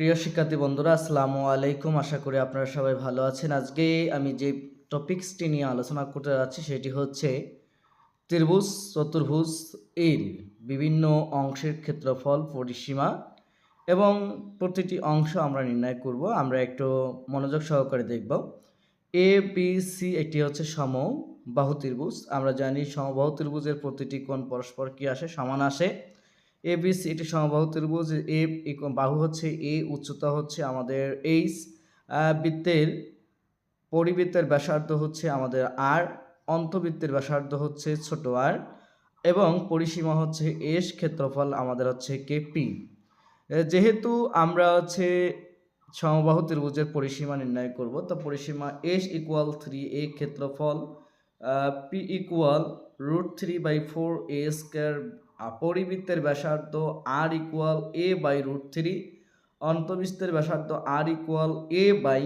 প্রিয় শিক্ষার্থী বন্ধুরা, আসসালামু আলাইকুম। আশা করি আপনারা সবাই ভালো আছেন। আজকে আমি যে টপিক্সটি নিয়ে আলোচনা করতে যাচ্ছি, সেটি হচ্ছে ত্রিভুজ, চতুর্ভুজ এর বিভিন্ন অংশের ক্ষেত্রফল, পরিসীমা এবং প্রতিটি অংশ আমরা নির্ণয় করব। আমরা একটু মনোযোগ সহকারে দেখব। এ, বি, সি একটি হচ্ছে সম বাহু ত্রিভুজ। আমরা জানি সমবাহু ত্রিভুজের প্রতিটি কোণ পরস্পর কি আসে? সমান আসে। এ বি সি এটি সমবাহু ত্রিভুজ। এ বাহু হচ্ছে এ উচ্চতা হচ্ছে আমাদের এইচ বৃত্তের পরিবৃত্তের ব্যাসার্ধ হচ্ছে আমাদের আর অন্তবৃত্তের ব্যাসার্ধ হচ্ছে ছোট আর এবং পরিসীমা হচ্ছে এস ক্ষেত্রফল আমাদের হচ্ছে কেপি যেহেতু আমরা হচ্ছে সমবাহু ত্রিভুজের পরিসীমা নির্ণয় করব, তো পরিসীমা এস ইকুয়াল থ্রি এ ক্ষেত্রফল P equal root three by four A square পরিবৃত্তের ব্যাসার্ধ R equal A by root three অন্তবৃত্তের ব্যাসার্ধ R equal A by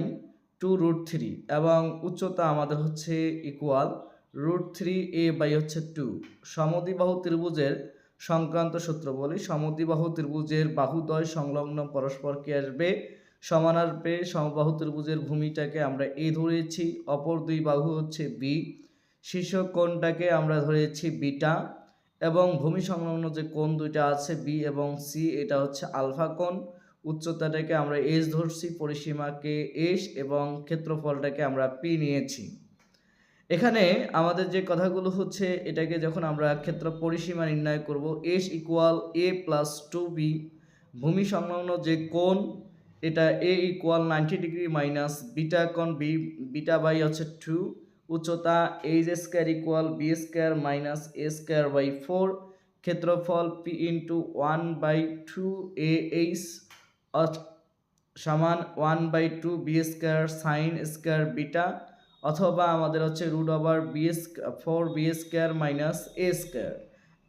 two root three এবং উচ্চতা আমাদের হচ্ছে equal root three A by হচ্ছে টু সমদিবাহু ত্রিভুজের সংক্রান্ত সূত্র বলি সমদিবাহু ত্রিভুজের বাহুদ্বয় সংলগ্ন পরস্পরকে আসবে, সমান আসবে সমবাহু ত্রিভুজের ভূমিটাকে আমরা এ ধরেছি, অপর দুই বাহু হচ্ছে বি শীর্ষ কোণটাকে আমরা ধরেছি বিটা এবং ভূমি সংলগ্ন যে কোণ দুইটা আছে বি এবং সি এটা হচ্ছে আলফা কোণ। উচ্চতাটাকে আমরা এস ধরছি, পরিসীমাকে এস এবং ক্ষেত্রফলটাকে আমরা পি নিয়েছি। এখানে আমাদের যে কথাগুলো হচ্ছে, এটাকে যখন আমরা ক্ষেত্র পরিসীমা নির্ণয় করব S equal A plus two B ভূমি সংলগ্ন যে কোণ, এটা A equal ninety degree minus beta কোণ বি বিটা বাই হচ্ছে টু উচ্চতা H square equal B square minus A square by four ক্ষেত্রফল P into one by two A H সমান one by two B square sine square beta অথবা আমাদের হচ্ছে root over B four B square minus A square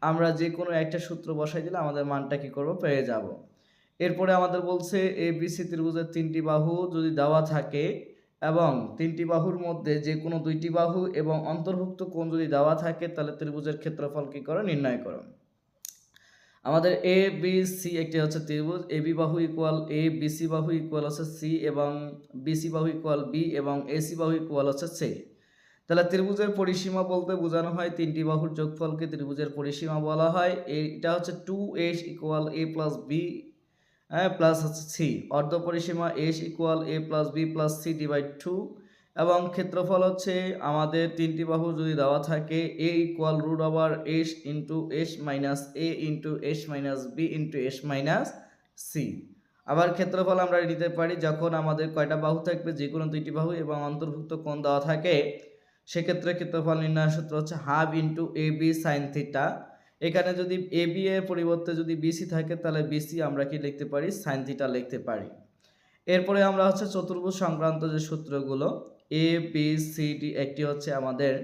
আমরা যে কোনো একটা সূত্র বসাই দিলে আমাদের মানটা কী করব? পেয়ে যাব। এরপরে আমাদের বলছে এ বি সি ত্রিভুজের তিনটি বাহু যদি দেওয়া থাকে এবং তিনটি বাহুর মধ্যে যে কোনো দুইটি বাহু এবং অন্তর্ভুক্ত কোণ যদি দেওয়া থাকে, তাহলে ত্রিভুজের ক্ষেত্রফল কী করো? নির্ণয় করো। আমাদের এ বি সি একটি হচ্ছে ত্রিভুজ। এ বি বাহু ইকুয়াল এ বি সি বাহু ইকুয়াল হচ্ছে সি এবং বিসি বাহু ইকুয়াল বি এবং এ সি বাহু ইকুয়াল হচ্ছে সি তাহলে ত্রিভুজের পরিসীমা বলতে বোঝানো হয় তিনটি বাহুর যোগফলকে ত্রিভুজের পরিসীমা বলা হয়। এটা হচ্ছে two S equal A plus B হ্যাঁ প্লাস হচ্ছে সি অর্ধ পরিসীমা S equal A plus B plus C divide two এবং ক্ষেত্রফল হচ্ছে আমাদের তিনটি বাহু যদি দেওয়া থাকে A equal root over S into S minus A into S minus B into S minus C আবার ক্ষেত্রফল আমরা নিতে পারি যখন আমাদের কয়টা বাহু থাকবে? যে কোনো দুইটি বাহু এবং অন্তর্ভুক্ত কোণ দেওয়া থাকে, সেক্ষেত্রে ক্ষেত্রফল নির্ণয় সূত্র হচ্ছে half into A B sine theta এখানে যদি এ বি এর পরিবর্তে যদি বিসি থাকে, তাহলে বিসি আমরা কি লিখতে পারি? সাইন থিটা লিখতে পারি। এরপরে আমরা হচ্ছে চতুর্ভুজ সংক্রান্ত যে সূত্রগুলো এ বি সি ডি একটি হচ্ছে আমাদের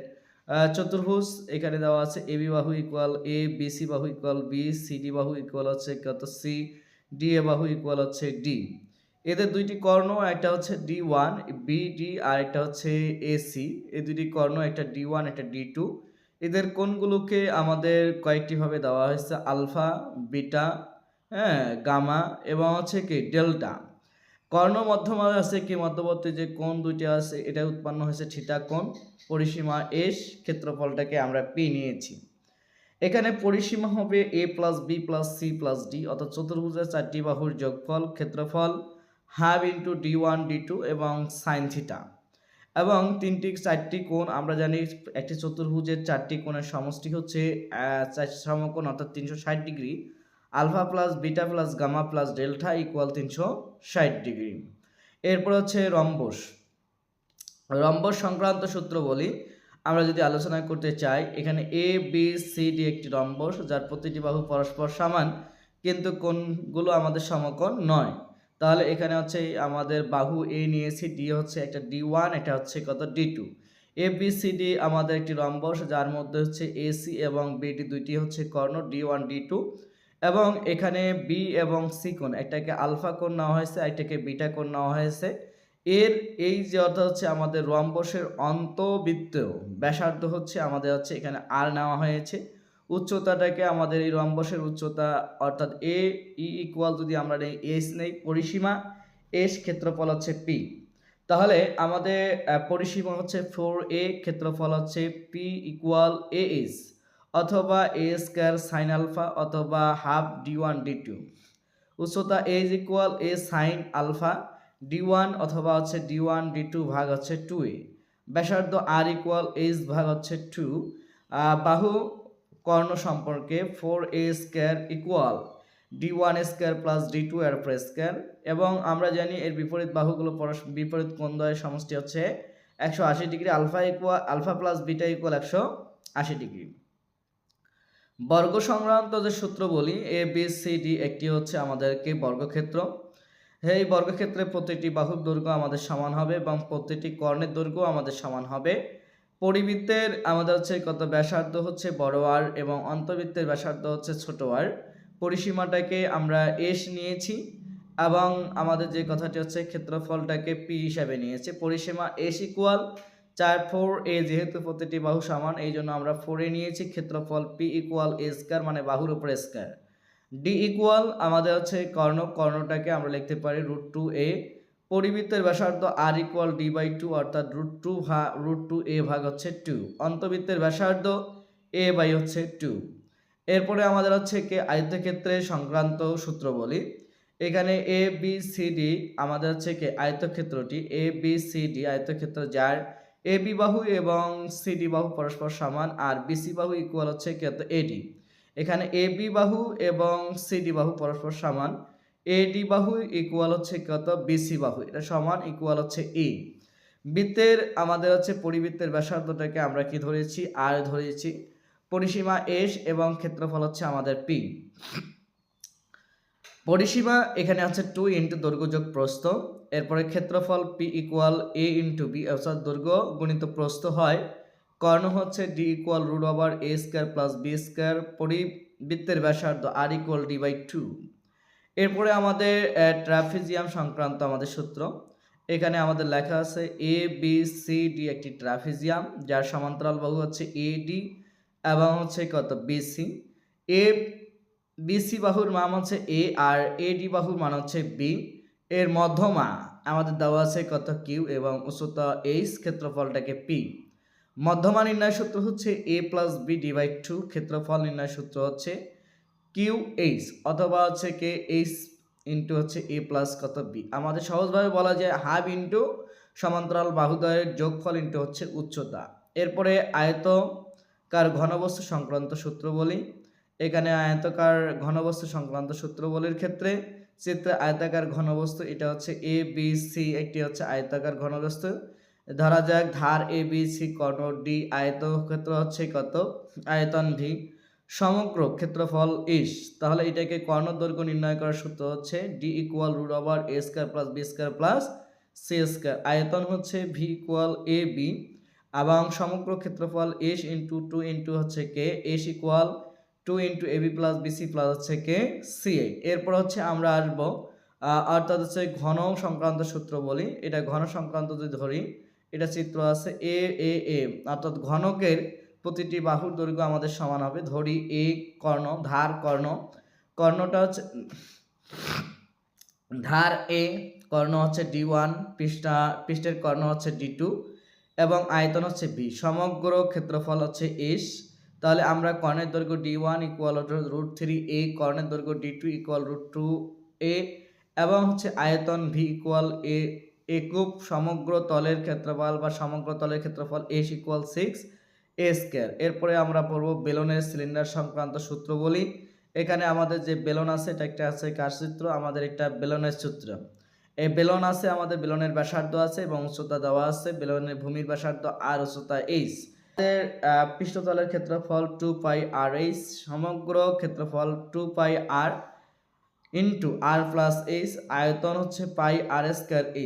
চতুর্ভুজ। এখানে দেওয়া আছে এ বি বাহু ইকুয়াল এ বি সি বাহু ইকুয়াল বি সি ডি বাহু ইকুয়াল হচ্ছে কত? সি ডি এ বাহু ইকুয়াল হচ্ছে ডি এদের দুইটি কর্ণ, একটা হচ্ছে ডি ওয়ান বি ডি আর একটা হচ্ছে এসি এই দুইটি কর্ণ, একটা ডি ওয়ান একটা ডি টু এদের কোনগুলোকে আমাদের কয়েকটি ভাবে দেওয়া হয়েছে? আলফা, বিটা হ্যাঁ গামা এবং হচ্ছে কি, ডেল্টা। কর্ণ মধ্যমা আছে কি মধ্যবর্তী যে কোণ দুইটি আছে এটা উৎপন্ন হয়েছে থিটা কোণ, পরিসীমা এস ক্ষেত্রফলটাকে আমরা পি নিয়েছি। এখানে পরিসীমা হবে A plus B plus C plus D অর্থাৎ চতুর্ভুজের চারটি বাহুর যোগফল, ক্ষেত্রফল, half into D one D two এবং সাইন থিটা। এবং তিনটি চারটি কোণ, আমরা জানি একটি চতুর্ভুজের চারটি কোণের সমষ্টি হচ্ছে সমকোণ অর্থাৎ তিনশো ষাট degree. Alpha plus beta plus gamma plus delta equal তিনশো ষাট ডিগ্রি। এরপর হচ্ছে রম্বস। রম্বস সংক্রান্ত সূত্র বলি, আমরা যদি আলোচনা করতে চাই, এখানে এ বি সি ডি একটি রম্বস, যার প্রতিটি বাহু পরস্পর সমান, কিন্তু কোনগুলো আমাদের সমকোণ নয়। তাহলে এখানে হচ্ছে আমাদের বাহু এ নিয়েছি ডি হচ্ছে একটা ডি ওয়ান এটা হচ্ছে কত? D two A B C D আমাদের একটি রম্বস যার মধ্যে হচ্ছে এসি এবং বিডি দুইটি হচ্ছে কর্ণ ডি ওয়ান ডি টু এবং এখানে বি এবং সি কোণ, একটাকে আলফা কোণ নেওয়া হয়েছে একটাকে বিটা কোণ নেওয়া হয়েছে। এর এই যে অর্থাৎ হচ্ছে আমাদের রম্বসের অন্তবৃত্ত, ব্যাসার্ধ হচ্ছে আমাদের হচ্ছে এখানে আর নেওয়া হয়েছে। উচ্চতাটাকে আমাদের এই রম্বসের উচ্চতা, অর্থাৎ এ ই ইকুয়াল যদি আমরা এস নেই, পরিসীমা এস ক্ষেত্রফল হচ্ছে পি তাহলে আমাদের পরিসীমা হচ্ছে ফোর এ ক্ষেত্রফল হচ্ছে পি ইকুয়াল এ এস অথবা এ স্কোয়ার সাইন আলফা অথবা half D one D two উচ্চতা A is equal A sine alpha D one অথবা হচ্ছে ডি ওয়ান ডি টু ভাগ হচ্ছে টু এ ব্যাসার্ধ আর ইকুয়াল এইচ ভাগ হচ্ছে টু বাহু কর্ণ সম্পর্কে four A square equal D one square plus D two এর উপর স্কোয়ার এবং আমরা জানি এর বিপরীত বাহুগুলো পরস্পর বিপরীত কোণদ্বয়ের সমষ্টি হচ্ছে একশো আশি degree alpha equal alpha plus beta equal একশো আশি ডিগ্রি। বর্গ সংক্রান্ত যে সূত্র বলি এ বি সি ডি একটি হচ্ছে আমাদেরকে বর্গক্ষেত্র। এই বর্গক্ষেত্রে প্রতিটি বাহুর দৈর্ঘ্য আমাদের সমান হবে এবং প্রতিটি কর্ণের দৈর্ঘ্য আমাদের সমান হবে। পরিবৃত্তের আমাদের হচ্ছে কত ব্যাসার্ধ হচ্ছে বড় আর এবং অন্তবৃত্তের ব্যাসার্ধ হচ্ছে ছোট আর পরিসীমাটাকে আমরা এস নিয়েছি এবং আমাদের যে কথাটি হচ্ছে ক্ষেত্রফলটাকে পি হিসাবে নিয়েছে। পরিসীমা এস ইকুয়াল চার ফোর এ যেহেতু প্রতিটি বাহু সমান এই জন্য আমরা ফোরে নিয়েছি, ক্ষেত্রফল পি ইকুয়াল এ স্কয়ার মানে বাহুর উপর স্কয়ার ডি ইকুয়াল আমাদের হচ্ছে কর্ণ, কর্ণটাকে আমরা লিখতে পারি রুট টু এ পরিবৃত্তের ব্যাসার্ধ R equal D by two অর্থাৎ রুট টু ভা রুট টু এ ভাগ হচ্ছে টু অন্তবৃত্তের ব্যাসার্ধ এ বাই হচ্ছে টু এরপরে আমাদের হচ্ছে কে আয়তক্ষেত্রে সংক্রান্ত সূত্র বলি। এখানে এ বি সি ডি আমাদের হচ্ছে কে, আয়তক্ষেত্রটি এ বি সি ডি আয়তক্ষেত্র যার এ বি বাহু এবং সি ডি বাহু পরস্পর সমান, আর বিসি বাহু ইকুয়াল হচ্ছে কত এডি এখানে এ বি বাহু এবং সি ডি বাহু পরস্পর সমান এডি বাহু ইকুয়াল হচ্ছে কত? বিসি বাহু। এটা সমান ইকুয়াল হচ্ছে ই বৃত্তের, আমাদের হচ্ছে পরিবৃত্তের ব্যাসার্ধটাকে আমরা কি ধরেছি? আর ধরেছি। পরিসীমা এস এবং ক্ষেত্রফল হচ্ছে আমাদের পি পরিসীমা এখানে আছে টু ইন্টু দৈর্ঘ্য যোগ প্রস্থ। এরপরে ক্ষেত্রফল P equal A into B অর্থাৎ দৈর্ঘ্য গুণিত প্রস্থ হয়। কর্ণ হচ্ছে D equal root over A square plus B square পরিবৃত্তের ব্যাসার্ধ R equal D by two এরপরে আমাদের ট্রাফিজিয়াম সংক্রান্ত আমাদের সূত্র। এখানে আমাদের লেখা আছে এ বি সি ডি একটি ট্রাফিজিয়াম যার সমান্তরাল বাহু হচ্ছে এ ডি এবং হচ্ছে কত? বিসি এ বিসি বাহুর মান হচ্ছে এ আর এডি বাহুর মান হচ্ছে বি এর মধ্যমা আমাদের দেওয়া আছে কত? কিউ এবং উচ্চতা এইচ ক্ষেত্রফলটাকে পি মধ্যমা নির্ণয় সূত্র হচ্ছে A plus B divide two ক্ষেত্রফল নির্ণয় সূত্র হচ্ছে কিউ এইচ অথবা হচ্ছে কে এইচ ইন্টু হচ্ছে এ প্লাস কত বি আমাদের সহজভাবে বলা যায় হাফ ইন্টু সমান্তরাল বাহুদয়ের যোগফল ইন্টু হচ্ছে উচ্চতা। এরপরে আয়তকার ঘনবস্তু সংক্রান্ত সূত্র বলি। এখানে আয়তকার ঘনবস্তু সংক্রান্ত সূত্রবলীর ক্ষেত্রে চিত্রে আয়তাকার ঘনবস্তু, এটা হচ্ছে এ বি সি একটি হচ্ছে আয়তাকার ঘনবস্তু। ধরা যাক ধার এ বি সি কর্ণ ডি আয়তক্ষেত্র হচ্ছে কত? আয়তন ভি সমগ্র ক্ষেত্রফল ইস। তাহলে এটাকে কর্ণ দৈর্ঘ্য নির্ণয় করার সূত্র হচ্ছে D equal root over A square plus B square plus C square আয়তন হচ্ছে ভি ইকুয়াল এ বি এবং সমগ্র ক্ষেত্রফল এস ইন্টু টু ইন্টু হচ্ছে K S equal two into AB plus BC plus হচ্ছে কে সি এ এরপর হচ্ছে আমরা আসব অর্থাৎ হচ্ছে ঘন সংক্রান্ত সূত্র বলি। এটা ঘন সংক্রান্ত যদি ধরি, এটা চিত্র আছে এ এ এ অর্থাৎ ঘনকের প্রতিটি বাহুর দৈর্ঘ্য আমাদের সমান হবে। ধরি এ কর্ণ, ধার কর্ণ। কর্ণটা হচ্ছে, ধার এ কর্ণ হচ্ছে ডি ওয়ান পৃষ্ঠা, পৃষ্ঠের কর্ণ হচ্ছে ডি টু এবং আয়তন হচ্ছে বি সমগ্র ক্ষেত্রফল হচ্ছে এস তাহলে আমরা কর্ণের দৈর্ঘ্য D one equal root three A কর্ণের দৈর্ঘ্য D two equal root two A এবং হচ্ছে আয়তন ভি ইকুয়াল এ একুব সমগ্র তলের ক্ষেত্রফল বা সমগ্র তলের ক্ষেত্রফল S equal six A square এরপরে আমরা পড়ব বেলনের সিলিন্ডার সংক্রান্ত সূত্র বলি। এখানে আমাদের যে বেলন আছে, এটা একটা আছে কার সূত্র? আমাদের একটা বেলনের সূত্র। এই বেলন আছে, আমাদের বেলনের ব্যাসার্ধ আছে এবং উচ্চতা দেওয়া আছে। বেলনের ভূমির ব্যাসার্ধ আর উচ্চতা এইচ পৃষ্ঠতলের ক্ষেত্রফল টু পাই আর এইচ সমগ্র ক্ষেত্রফল two pi R into R plus H আয়তন হচ্ছে পাই আর স্কোয়ার এইচ